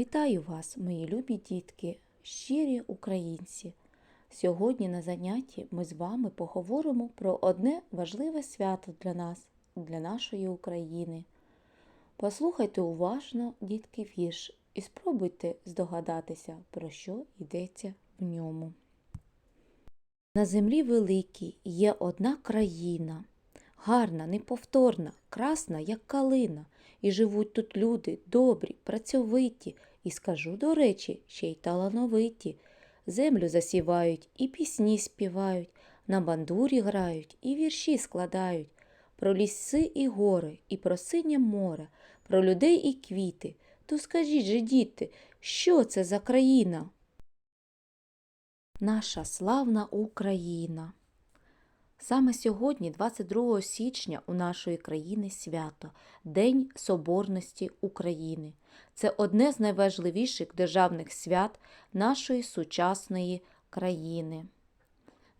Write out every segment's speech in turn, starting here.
Вітаю вас, мої любі дітки, щирі українці. Сьогодні на занятті ми з вами поговоримо про одне важливе свято для нас, для нашої України. Послухайте уважно, дітки, вірш і спробуйте здогадатися, про що йдеться в ньому. На землі великій є одна країна, гарна, неповторна, красна, як калина, і живуть тут люди добрі, працьовиті, і скажу, до речі, ще й талановиті. Землю засівають і пісні співають, на бандурі грають і вірші складають. Про ліси і гори, і про синє море, про людей і квіти. То скажіть же, діти, що це за країна? Наша славна Україна. Саме сьогодні, 22 січня, у нашої країни свято День Соборності України. Це одне з найважливіших державних свят нашої сучасної країни.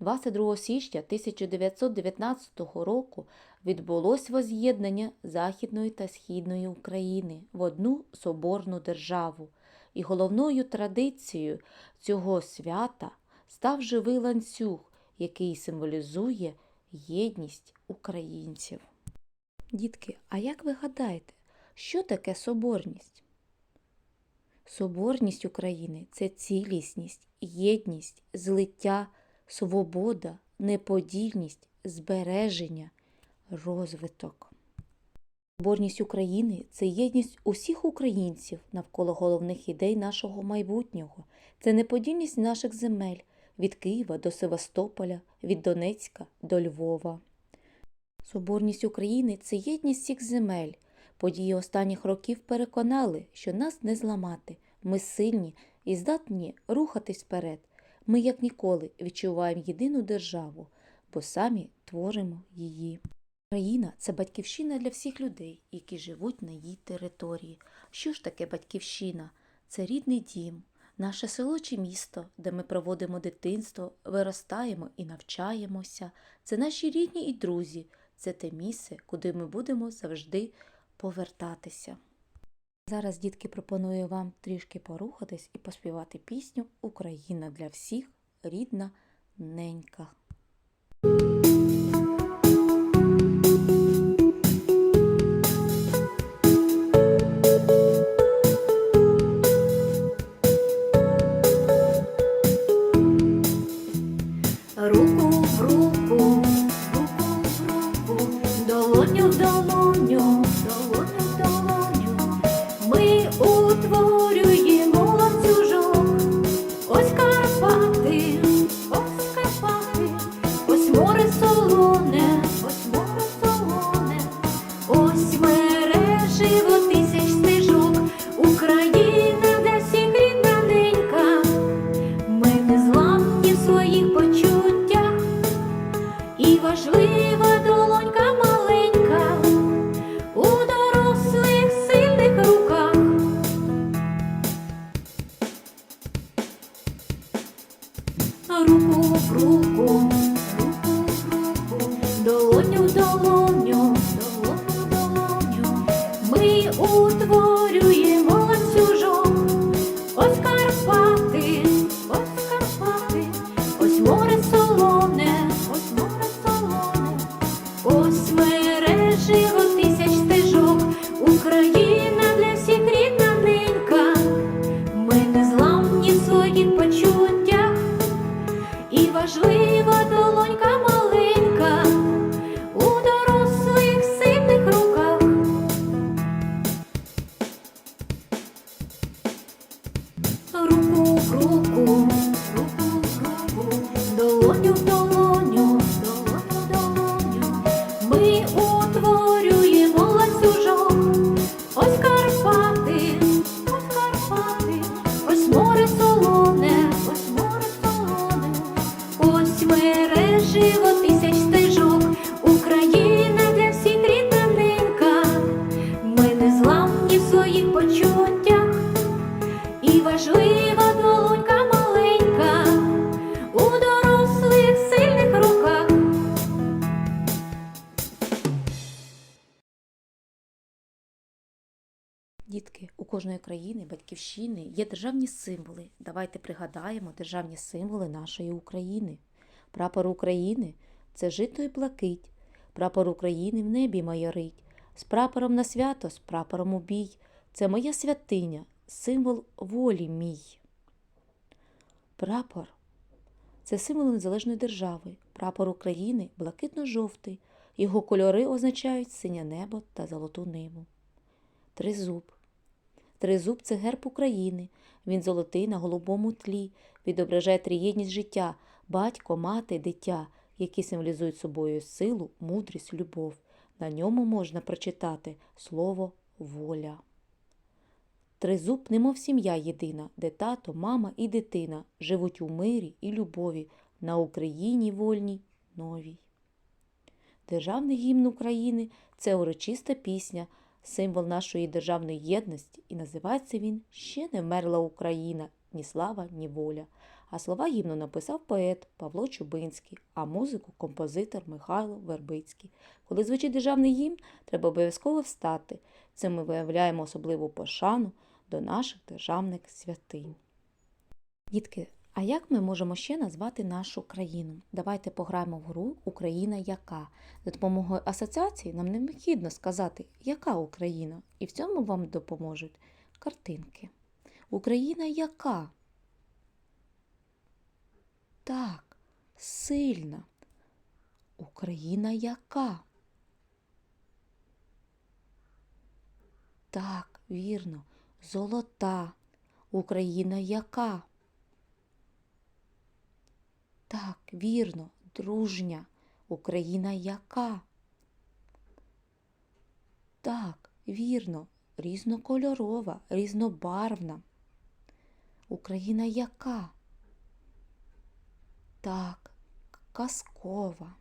22 січня 1919 року відбулось воз'єднання Західної та Східної України в одну соборну державу, і головною традицією цього свята став живий ланцюг, який символізує єдність українців. Дітки, а як ви гадаєте, що таке соборність? Соборність України це цілісність, єдність, злиття, свобода, неподільність, збереження, розвиток. Соборність України це єдність усіх українців навколо головних ідей нашого майбутнього, це неподільність наших земель від Києва до Севастополя, від Донецька до Львова. Соборність України це єдність всіх земель. Події останніх років переконали, що нас не зламати. Ми сильні і здатні рухатись вперед. Ми, як ніколи, відчуваємо єдину державу, бо самі творимо її. Країна це батьківщина для всіх людей, які живуть на її території. Що ж таке батьківщина? Це рідний дім, наше село чи місто, де ми проводимо дитинство, виростаємо і навчаємося. Це наші рідні і друзі, це те місце, куди ми будемо завжди повертатися. Зараз, дітки, пропоную вам трішки порухатись і поспівати пісню Україна для всіх рідна ненька. don't rumbo cruz. Дітки, у кожної країни, батьківщини є державні символи. Давайте пригадаємо державні символи нашої України. Прапор України це жито і блакить. Прапор України в небі майорить. З прапором на свято, з прапором у бій. Це моя святиня, символ волі мій. Прапор це символ незалежної держави. Прапор України блакитно-жовтий. Його кольори означають синє небо та золоту ниву. Тризуб. Тризуб це герб України. Він золотий на голубому тлі, відображає триєдність життя, батько, мати, дитя, які символізують собою силу, мудрість, любов. На ньому можна прочитати слово воля. Тризуб, немов сім'я єдина, де тато, мама і дитина живуть у мирі і любові на Україні вольній новій. Державний гімн України це урочиста пісня, символ нашої державної єдності, і називається він Ще не вмерла Україна, ні слава, ні воля. А слова гімну написав поет Павло Чубинський, а музику композитор Михайло Вербицький. Коли звучить державний гімн, треба обов'язково встати. Цим ми виявляємо особливу пошану до наших державних святинь. Дітки, а як ми можемо ще назвати нашу країну? Давайте пограємо в гру Україна яка. За допомогою асоціації нам необхідно сказати, яка Україна, і в цьому вам допоможуть картинки. Україна яка? Так, сильна. Україна яка? Так, вірно, золота. Україна яка? Так, вірно, дружня. Україна яка? Так, вірно, різнокольорова, різнобарвна. Україна яка? Так, казкова.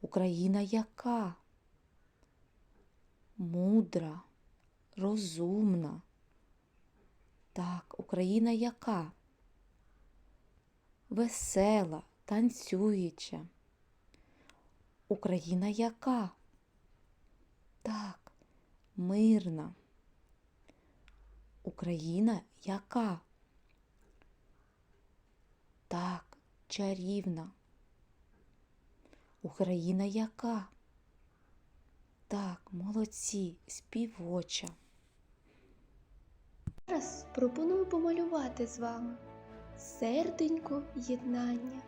Україна яка? Мудра, розумна. Так, Україна яка? Весела, танцююча. Україна яка? Так, мирна. Україна яка? Так, чарівна. Україна яка? Так, молодці, співоча. Зараз пропоную помалювати з вами серденько єднання.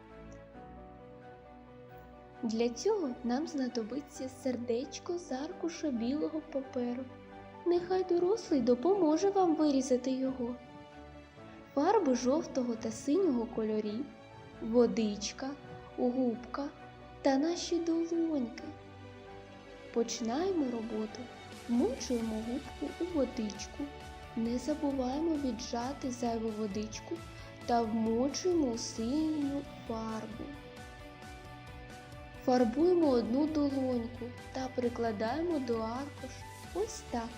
Для цього нам знадобиться сердечко з аркуша білого паперу. Нехай дорослий допоможе вам вирізати його. Фарби жовтого та синього кольорів, водичка, губка та наші долоньки. Починаємо роботу. Вмочуємо губку у водичку. Не забуваємо віджати зайву водичку та вмочуємо синю фарбу. Фарбуємо одну долоньку та прикладаємо до аркуш ось так.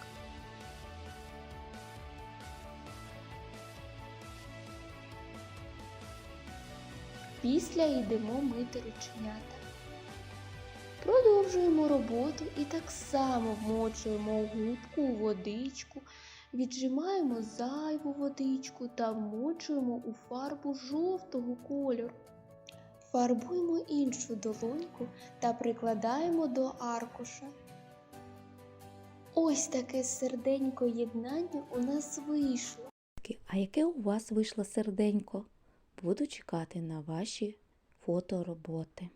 Після йдемо мити рученята. Продовжуємо роботу і так само вмочуємо губку у водичку, віджимаємо зайву водичку та вмочуємо у фарбу жовтого кольору. Фарбуємо іншу долоньку та прикладаємо до аркуша. Ось таке серденько єднання у нас вийшло. А яке у вас вийшло серденько? Буду чекати на ваші фотороботи.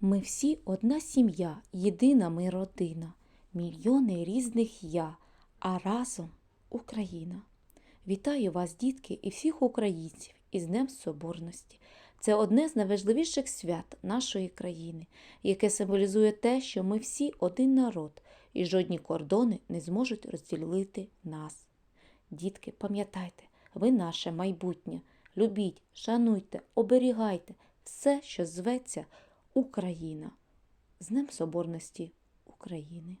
Ми всі одна сім'я, єдина ми родина, мільйони різних я, а разом Україна. Вітаю вас, дітки, і всіх українців із Днем Соборності. Це одне з найважливіших свят нашої країни, яке символізує те, що ми всі один народ, і жодні кордони не зможуть розділити нас. Дітки, пам'ятайте, ви наше майбутнє. Любіть, шануйте, оберігайте все, що зветься Україна. З Днем Соборності України.